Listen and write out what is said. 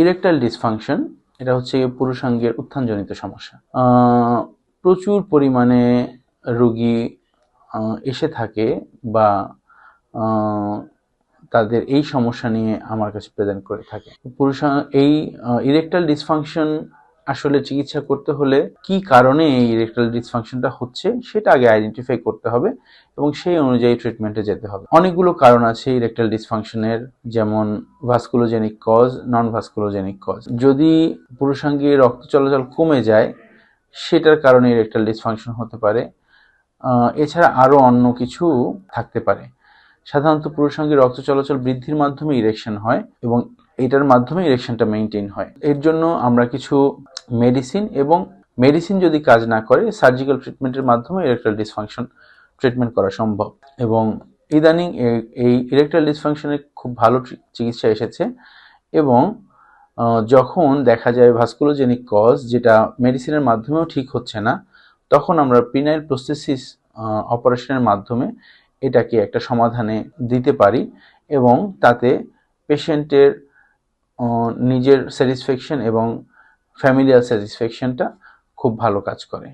Erectile dysfunction এটা হচ্ছে পুরুষাঙ্গের উত্থানজনিত সমস্যা। প্রচুর পরিমাণে রুগী এসে থাকে বা তাদের এই সমস্যা নিয়ে আমার কাছে প্রেজেন্ট করে থাকে। পুরুষ এই ইরেকটাল ডিসফাংশন আসলে চিকিৎসা করতে হলে কি কারণে এই ইরেকটাল ডিসফাংশনটা হচ্ছে, সেটা আগে আইডেন্টিফাই করতে হবে এবং সেই অনুযায়ী ট্রিটমেন্টে যেতে হবে। অনেকগুলো কারণ আছে ইরেকটাল ডিসফাংশনের যেমন ভাস্কুলোজেনিক কজ নন ভাস্কুলোজেনিক কজ যদি পুরুষাঙ্গে রক্ত চলাচল কমে যায়, সেটার কারণে ইরেকটাল ডিসফাংশন হতে পারে। এছাড়া আরও অন্য কিছু থাকতে পারে। সাধারণত পুরুষাঙ্গে রক্ত চলাচল বৃদ্ধির মাধ্যমে ইরেকশন হয় এবং এটার মাধ্যমে ইরেকশনটা মেনটেন হয়। এর জন্য আমরা কিছু মেডিসিন এবং মেডিসিন যদি কাজ না করে সার্জিক্যাল ট্রিটমেন্টের মাধ্যমে ইরেকটাল ডিসফাংশন ট্রিটমেন্ট করা সম্ভব। এবং ইদানিং এই ইরেকটাল ডিসফাংশনের খুব ভালো চিকিৎসা এসেছে এবং যখন দেখা যায় ভাস্কুলোজেনিক কজ যেটা মেডিসিনের মাধ্যমেও ঠিক হচ্ছে না, তখন আমরা পিনাইল প্রস্থেসিস অপারেশনের মাধ্যমে এটাকে একটা সমাধানে দিতে পারি এবং তাতে পেশেন্টের নিজের স্যাটিসফ্যাকশন এবং ফ্যামিলিয়ার স্যাটিসফ্যাকশনটা খুব ভালো কাজ করে।